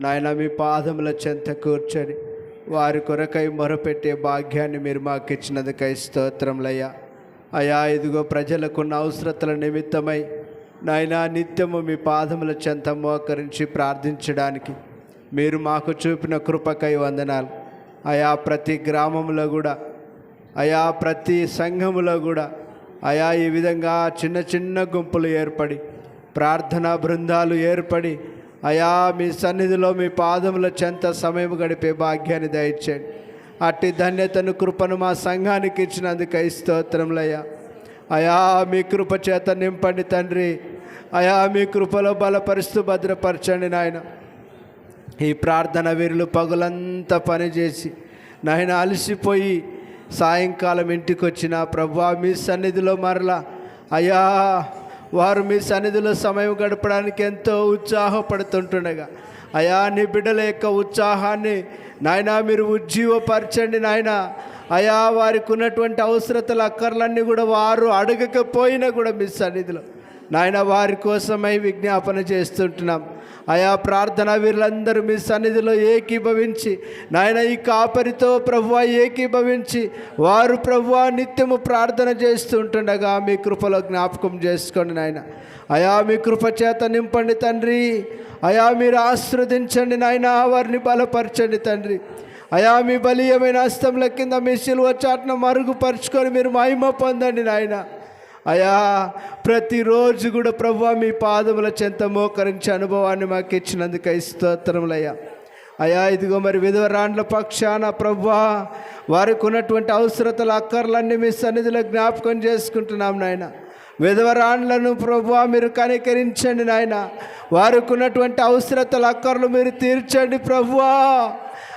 నాయన మీ పాదముల చెంత కూర్చొని వారి కొరకై మొరపెట్టే భాగ్యాన్ని మీరు మాకు ఇచ్చినందుకై స్తోత్రములయ్యా. అయా ఇదిగో ప్రజలకున్న అవసరతల నిమిత్తమై నాయనా నిత్యము మీ పాదముల చెంత మోకరించి ప్రార్థించడానికి మీరు మాకు చూపిన కృపకై వందనాలు. అయా ప్రతి గ్రామంలో కూడా అయా ప్రతి సంఘములో కూడా అయా ఈ విధంగా చిన్న చిన్న గుంపులు ఏర్పడి ప్రార్థనా బృందాలు ఏర్పడి అయా మీ సన్నిధిలో మీ పాదముల చెంత సమయం గడిపే భాగ్యాన్ని దయచేయండి. అట్టి ధన్యతను కృపను మా సంఘానికి ఇచ్చినందుకై స్తోత్రములయ్యా. అయా మీ కృప చేత నింపండి తండ్రి. అయా మీ కృపలో బలపరుస్తూ భద్రపరచండి నాయన. ఈ ప్రార్థన వీరులు పగులంతా పనిచేసి నాయన అలసిపోయి సాయంకాలం ఇంటికి వచ్చిన ప్రభా మీ సన్నిధిలో మరలా అయ్యా వారు మీ సన్నిధిలో సమయం గడపడానికి ఎంతో ఉత్సాహపడుతుంటుండగా. అయా నీ బిడ్డల యొక్క ఉత్సాహాన్ని నాయనా మీరు ఉజ్జీవపరచండి నాయన. అయా వారికి ఉన్నటువంటి అవసరతల అక్కర్లన్నీ కూడా వారు అడగకపోయినా కూడా మీ సన్నిధిలో. నాయన వారి కోసమై విజ్ఞాపన చేస్తుంటున్నాం. ఆయా ప్రార్థన వీరులందరూ మీ సన్నిధిలో ఏకీభవించి నాయన ఈ కాపరితో ప్రభువ ఏకీభవించి వారు ప్రభువ నిత్యము ప్రార్థన చేస్తుంటుండగా మీ కృపలో జ్ఞాపకం చేసుకోండి నాయన. అయా మీ కృప చేత నింపండి తండ్రి. అయా మీరు ఆశ్రవదించండి నాయన వారిని బలపరచండి తండ్రి. అయా మీ బలీయమైన హస్తంల కింద మీ సిలువ చాట్ను మరుగుపరుచుకొని మీరు మహిమ పొందండి నాయన. అయా ప్రతిరోజు కూడా ప్రభు మీ పాదముల చెంత మోకరించే అనుభవాన్ని మాకు ఇచ్చినందుకు స్తోత్రములయ్యా అయా ఇదిగో మరి విధవరాండ్ల పక్షాన ప్రవ్వా వారికి ఉన్నటువంటి అవసరతల అక్కర్లన్నీ మీ సన్నిధిలో జ్ఞాపకం చేసుకుంటున్నాం నాయన. విధవరాండ్లను ప్రభువా మీరు కనికరించండి నాయన. వారికి ఉన్నటువంటి అవసరతల అక్కర్లు మీరు తీర్చండి ప్రభువా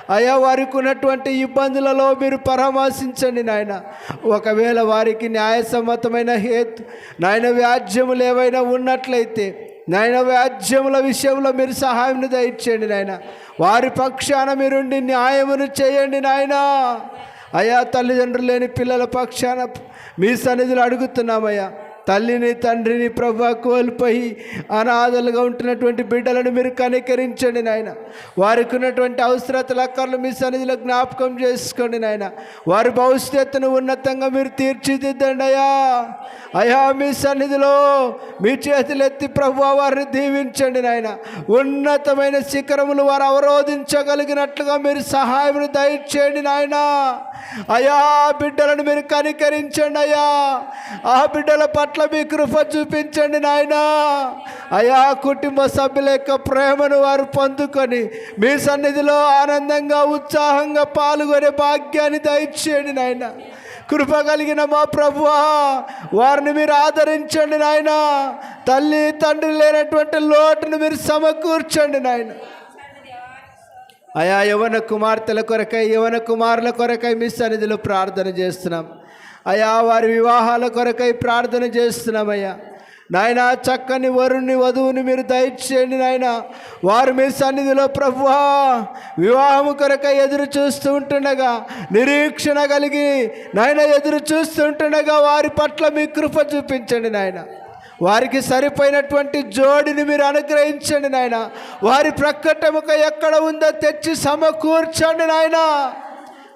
అయా వారికి ఉన్నటువంటి ఇబ్బందులలో మీరు పరామర్శించండి నాయన. ఒకవేళ వారికి న్యాయసమ్మతమైన హేతు నాయన వ్యాజ్యములు ఏవైనా ఉన్నట్లయితే నాయన వ్యాజ్యముల విషయంలో మీరు సహాయం దయచేయండి నాయన. వారి పక్షాన మీరుండి న్యాయమును చేయండి నాయన. అయా తల్లిదండ్రులు లేని పిల్లల పక్షాన మీ సన్నిధిలో అడుగుతున్నామయ్యా. తల్లిని తండ్రిని ప్రభా కోల్పోయి అనాథలుగా ఉంటున్నటువంటి బిడ్డలను మీరు కనికరించండి నాయన. వారికి ఉన్నటువంటి అవసరతల అక్కర్లు మీ సన్నిధిలో జ్ఞాపకం చేసుకోండి నాయన. వారి భవిష్యత్తును ఉన్నతంగా మీరు తీర్చిదిద్దండి అయ్యా. అయ్యా మీ సన్నిధిలో మీ చేతులు ఎత్తి ప్రభు వారిని దీవించండి నాయన. ఉన్నతమైన శిఖరములు వారు అవరోధించగలిగినట్లుగా మీరు సహాయం దయచేయండి నాయన. అయా బిడ్డలను మీరు కనికరించండి అయ్యా. ఆ బిడ్డల పట్ల మీ కృప చూపించండి నాయన. అయా కుటుంబ సభ్యుల యొక్క ప్రేమను వారు పొందుకొని మీ సన్నిధిలో ఆనందంగా ఉత్సాహంగా పాల్గొనే భాగ్యాన్ని దయచేయండి నాయన. కృప కలిగిన మా ప్రభువా వారిని మీరు ఆదరించండి నాయన. తల్లి తండ్రి లేనటువంటి లోటును మీరు సమకూర్చండి నాయన. అయా యవన కుమార్తెల కొరకై యవన కుమారుల కొరకై మీ సన్నిధిలో ప్రార్థన చేస్తున్నాం. అయా వారి వివాహాల కొరకై ప్రార్థన చేస్తున్నామయ్యా. నాయన చక్కని వరుణ్ణి వధువుని మీరు దయచేయండి నాయన. వారు మీ సన్నిధిలో ప్రభువా వివాహము కొరకై ఎదురు చూస్తూ ఉంటుండగా నిరీక్షణ కలిగి నాయన ఎదురు చూస్తుంటుండగా వారి పట్ల మీ కృప చూపించండి నాయన. వారికి సరిపోయినటువంటి జోడిని మీరు అనుగ్రహించండి నాయన. వారి ప్రక్కటముక ఎక్కడ ఉందో తెచ్చి సమకూర్చండి నాయన.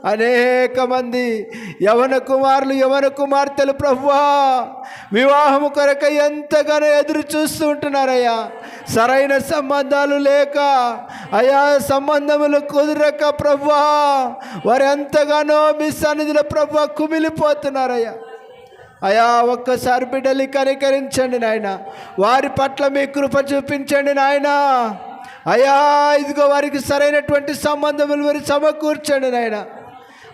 అనేక మంది యవన కుమారులు యవన కుమార్తెలు ప్రభువా వివాహము కొరక ఎంతగానో ఎదురు చూస్తూ ఉంటున్నారయ్యా. సరైన సంబంధాలు లేక అయా సంబంధములు కుదరక ప్రభువా వారు ఎంతగానో మీ సన్నిధిలో ప్రభువా కుమిలిపోతున్నారయ్యా. అయా ఒక్కసారి బిడ్డలు కనికరించండి నాయన. వారి పట్ల మీ కృప చూపించండి నాయన. అయా ఇదిగో వారికి సరైనటువంటి సంబంధములు మరి సమకూర్చండి నాయన.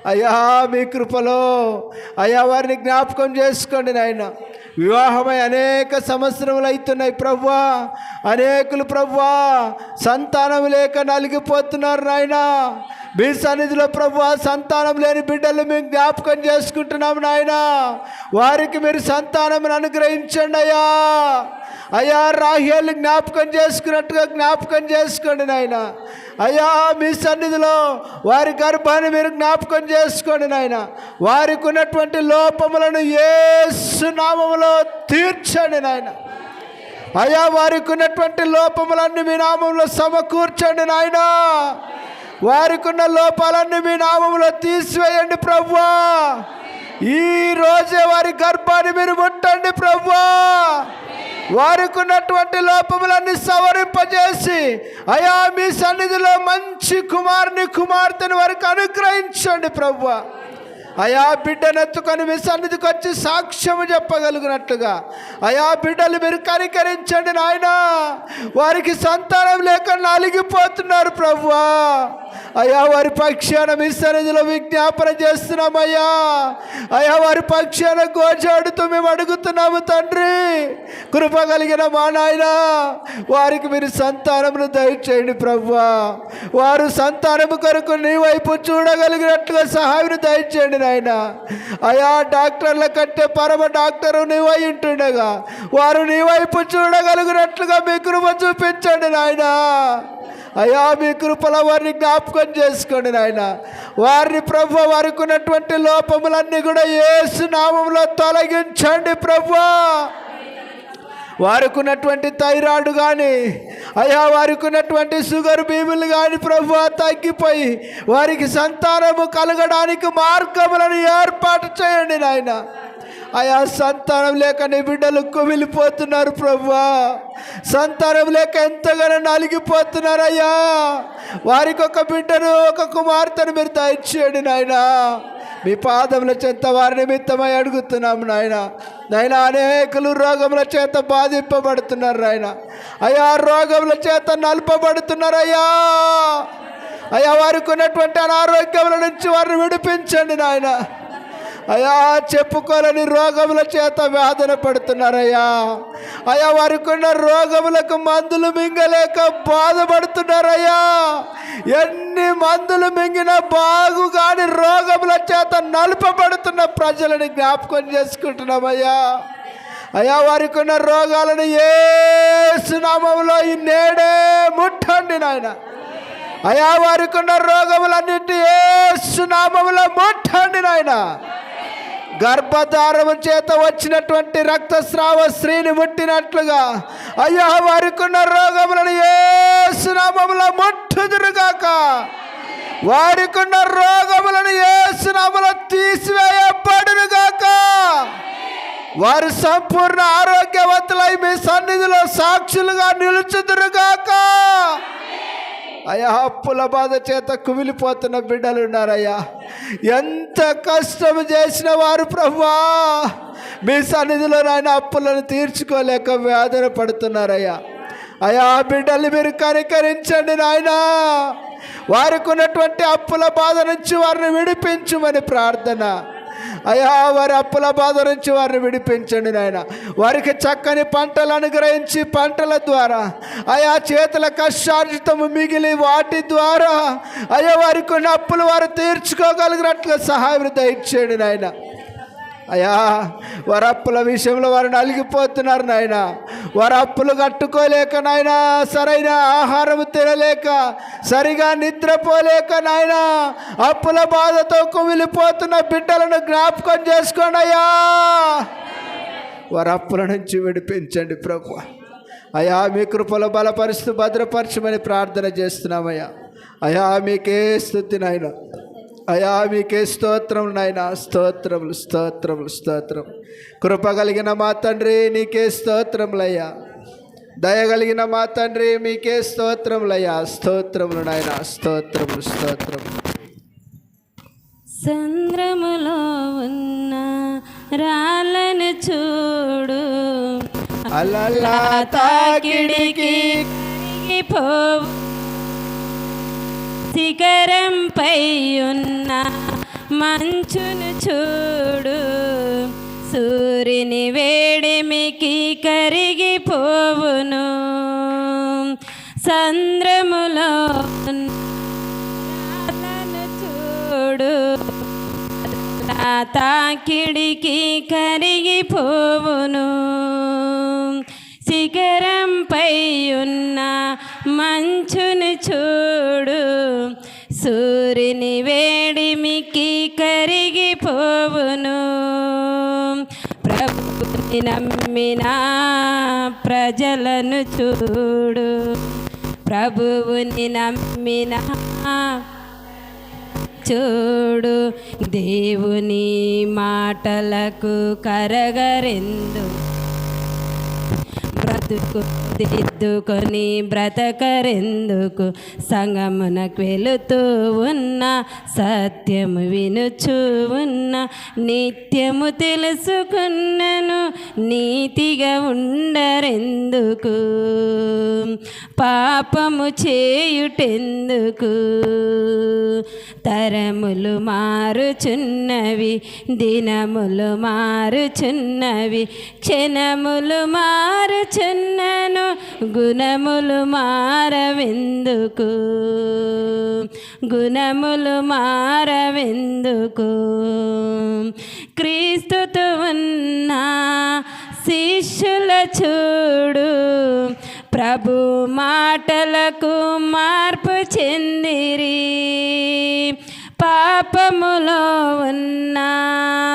అయ్యా మీ కృపలో. అయ్యా వారిని జ్ఞాపకం చేసుకోండి నాయన. వివాహమై అనేక సంవత్సరములు అవుతున్నాయి ప్రవ్వా. అనేకులు ప్రవ్వా సంతానం లేక నలిగిపోతున్నారు నాయన. మీ సన్నిధిలో ప్రభు సంతానం లేని బిడ్డలు మేము జ్ఞాపకం చేసుకుంటున్నాం నాయన. వారికి మీరు సంతానం అనుగ్రహించండి అయ్యా. అయ్యా రాహేళ్ళు జ్ఞాపకం చేసుకున్నట్టుగా జ్ఞాపకం చేసుకోండి నాయన. అయ్యా మీ సన్నిధిలో వారి గర్భాన్ని మీరు జ్ఞాపకం చేసుకోండి నాయన. వారికి ఉన్నటువంటి లోపములను ఏ నామములో తీర్చండి నాయన. అయ్యా వారికి ఉన్నటువంటి లోపములన్నీ మీ నామంలో సమకూర్చండి నాయన. వారికి ఉన్న లోపాలన్నీ మీ నామంలో తీసివేయండి ప్రభువా ఈ రోజే వారి గర్భాన్ని మీరు ముట్టండి ప్రభువా వారికి ఉన్నటువంటి లోపములన్నీ సవరింపజేసి అయా మీ సన్నిధిలో మంచి కుమారుని కుమార్తెను వారికి అనుగ్రహించండి ప్రభు అయా బిడ్డనెత్తుకొని మీ సన్నిధికి వచ్చి సాక్ష్యము చెప్పగలిగినట్లుగా. అయా బిడ్డలు మీరు కనికరించండి నాయన. వారికి సంతానం లేక నలిగిపోతున్నారు ప్రభువా అయా వారి పక్షాన మీ సన్నిధిలో విజ్ఞాపన చేస్తున్నామయ్యా. అయా వారి పక్షాన గోచాడుతూ మేము అడుగుతున్నాము తండ్రి. కృప కలిగిన మా నాయన వారికి మీరు సంతానమును దయచేయండి ప్రవ్వా. వారు సంతానము కొరకు నీ వైపు చూడగలిగినట్లుగా సహాయం దయచేయండి నాయన. అయా డాక్టర్ల కంటే పరమ డాక్టరు నీవై ఉంటుండగా వారు నీ వైపు చూడగలిగినట్లుగా మీ కృప చూపించండి నాయన. అయా మీ కృపల వారిని జ్ఞాపకం చేసుకోండి నాయన. వారిని ప్రభు వారికి ఉన్నటువంటి లోపములన్నీ కూడా ఏసు నామంలో తొలగించండి ప్రభు. వారికి ఉన్నటువంటి థైరాయిడ్ కానీ అయా వారికి ఉన్నటువంటి షుగర్ బీబులు కానీ ప్రభు తగ్గిపోయి వారికి సంతానము కలగడానికి మార్గములను ఏర్పాటు చేయండి నాయన. అయా సంతానం లేక నీ బిడ్డలు కుమిలిపోతున్నారు ప్రభా. సంతానం లేక ఎంతగానో నలిగిపోతున్నారయ్యా వారికి ఒక బిడ్డను ఒక కుమార్తెను మీరు దయచేయండి నాయనా. మీ పాదముల చెంత వారి నిమిత్తమై అడుగుతున్నాము నాయన. నాయన అనేకులు రోగముల చేత బాధింపబడుతున్నారు నాయన. అయ్యా రోగముల చేత నలుపబడుతున్నారయ్యా అయ్యా వారికి ఉన్నటువంటి అనారోగ్యముల నుంచి వారిని విడిపించండి నాయన. అయ్యా చెప్పుకోలేని రోగముల చేత వేదన పడుతున్నారయ్యా. అయ్యా వారికి ఉన్న రోగములకు మందులు మింగలేక బాధపడుతున్నారయ్యా. ఎన్ని మందులు మింగినా బాగు కాని రోగముల చేత నలుపబడుతున్న ప్రజలని జ్ఞాపకం చేసుకుంటున్నామయ్యా. అయ్యా వారికి ఉన్న రోగాలను ఏ సునామంలో ఈ నేడే ముట్టండి నాయన. అయా వారికి ఉన్న రోగములన్నింటి ఏ సునామంలో ముట్టండి నాయనా. గర్భధారము చేత వచ్చినటువంటి రక్తస్రావ స్త్రీని ముట్టినట్లుగా అయ్యా వారికి ఉన్న రోగములను ఏ సునామములో ముట్టుదురుగాక. వారికి ఉన్న రోగములను ఏ సునామలో తీసివేయబడునుగాక. వారు సంపూర్ణ ఆరోగ్యవంతులై మీ సన్నిధిలో సాక్షులుగా నిలుచుదురుగాక. అయ్యా అప్పుల బాధ చేత కుమిలిపోతున్న బిడ్డలు ఉన్నారయ్యా. ఎంత కష్టం చేసిన వారు ప్రభువా. మీ సన్నిధిలో నాయన అప్పులను తీర్చుకోలేక వేదన పడుతున్నారయ్యా. అయ్యా ఆ మీరు కనికరించండి నాయనా. వారికి ఉన్నటువంటి అప్పుల బాధ నుంచి వారిని విడిపించుమని ప్రార్థన. అయ్యా వారి అప్పుల బాధ నుంచి వారిని విడిపించండి నాయన. వారికి చక్కని పంటలు అనుగ్రహించి పంటల ద్వారా అయా చేతుల కష్టార్జితము మిగిలి వాటి ద్వారా అయ్యా వారికి ఉన్న అప్పులు వారు తీర్చుకోగలిగినట్లుగా సహాయం దయచేయండి నాయన. అయ్యా వారి అప్పుల విషయంలో వారు నలిగిపోతున్నారు నాయన. వారు అప్పులు కట్టుకోలేక నాయన సరైన ఆహారం తినలేక సరిగా నిద్రపోలేక నాయన అప్పుల బాధతో కుమిలిపోతున్న బిడ్డలను జ్ఞాపకం చేసుకోండి అయ్యా. వారి అప్పుల నుంచి విడిపించండి ప్రభు. అయా మీ కృపలో బలపరుస్తూ భద్రపరచమని ప్రార్థన చేస్తున్నామయ్యా. అయా మీకే స్థుతి నాయన. అయా మీకే స్తోత్రం నాయన. స్తోత్రములు స్తోత్రములు స్తోత్రం కృప కలిగిన మా తండ్రి నీకే స్తోత్రములయ్యా దయగలిగిన మా తండ్రి మీకే స్తోత్రములయ్యా స్తోత్రములు నాయన స్తోత్రములు స్తోత్రములు. సంద్రములో ఉన్న రాళ్ళను చూడు. అలలా తాకిడికి పోవు. శిఖరంపై ఉన్న మంచును చూడు. సూర్యుని వేడిమికి కరిగిపోవును. సంద్రములో ఉన్న చూడు. తాకిడికి కరిగిపోవును. శిఖరంపై ఉన్న మంచును చూడు. సూర్యుని వేడిమికి కరిగిపోవును. ప్రభుని నమ్మిన ప్రజలను చూడు. ప్రభువుని నమ్మిన చూడు. దేవుని మాటలకు కరగరెందు. ఎందుకు? దిద్దుకొని బ్రతకరెందుకు? సంగమునకు వెళుతూ ఉన్న సత్యము వినుచు ఉన్న నిత్యము తెలుసుకున్నను నీతిగా ఉండరెందుకు? పాపము చేయుటెందుకు? తరములు మారుచున్నవి దినములు మారుచున్నవి క్షణములు మారుచున్న గుణములు మారవెందుకు? గుణములు మారవెందుకు? క్రీస్తుతో ఉన్న శిష్యుల చూడు ప్రభు మాటలకు మార్పు చెందిరి. పాపములో ఉన్న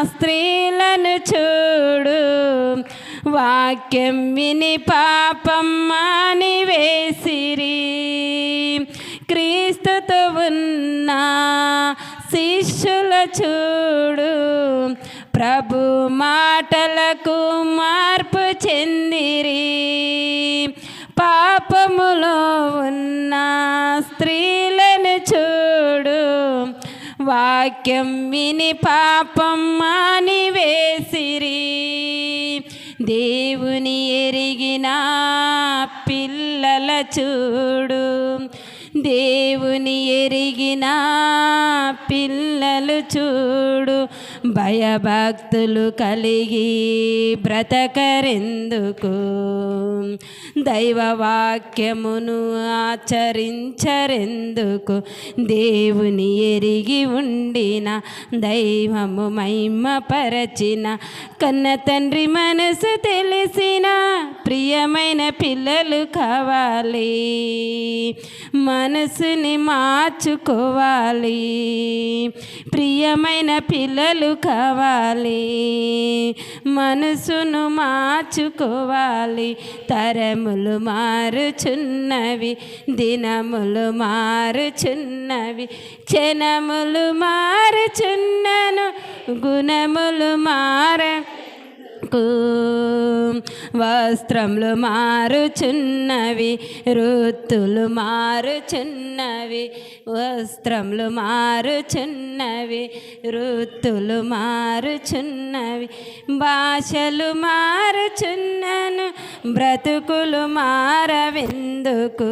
స్త్రీలను చూడు వాక్యం విని పాపం మానివేసిరి. క్రీస్తుతో ఉన్న శిష్యుల చూడు. ప్రభు మాటలకు మార్పు చెందిరి. పాపములో ఉన్న స్త్రీలను చూడు. వాక్యం విని పాపం మానివేసిరి. దేవుని ఎరిగిన పిల్లల చూడు. దేవుని ఎరిగిన పిల్లలు చూడు. భయభక్తులు కలిగి బ్రతకరెందుకు? దైవవాక్యమును ఆచరించరెందుకు? దేవుని ఎరిగి ఉండిన దైవము మహిమపరచిన కన్న తండ్రి మనసు తెలిసిన ప్రియమైన పిల్లలు కావాలి. మనసుని మార్చుకోవాలి. ప్రియమైన పిల్లలు కావాలి. మనసును మార్చుకోవాలి. తరములు మారుచున్నవి దినములు మారుచున్నవి. క్షణములు మారుచున్నను గుణములు మార వస్త్రములు మారుచున్నవి ఋతులు మారుచున్నవి. వస్త్రములు మారుచున్నవి ఋతులు మారుచున్నవి భాషలు మారుచున్నను బ్రతుకులు మారవెందుకు?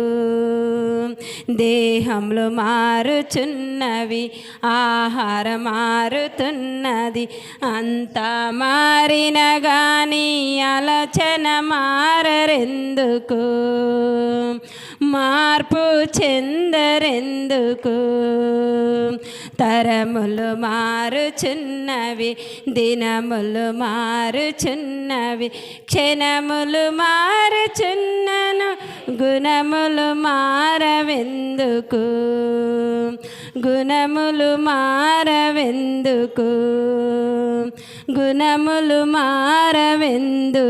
దేహంలో మారుచున్నవి ఆహారం మారుతున్నది అంతా మారిన గాని ఆలోచన మారరెందుకు? మార్పు చెందరెందుకు? తరములు మారుచున్నవి దినములు మారుచున్నవి క్షణములు మారుచున్నను గుణములు మారవెందుకు? గుణములు మారవెందుకు? గుణములు మారవెందుకు?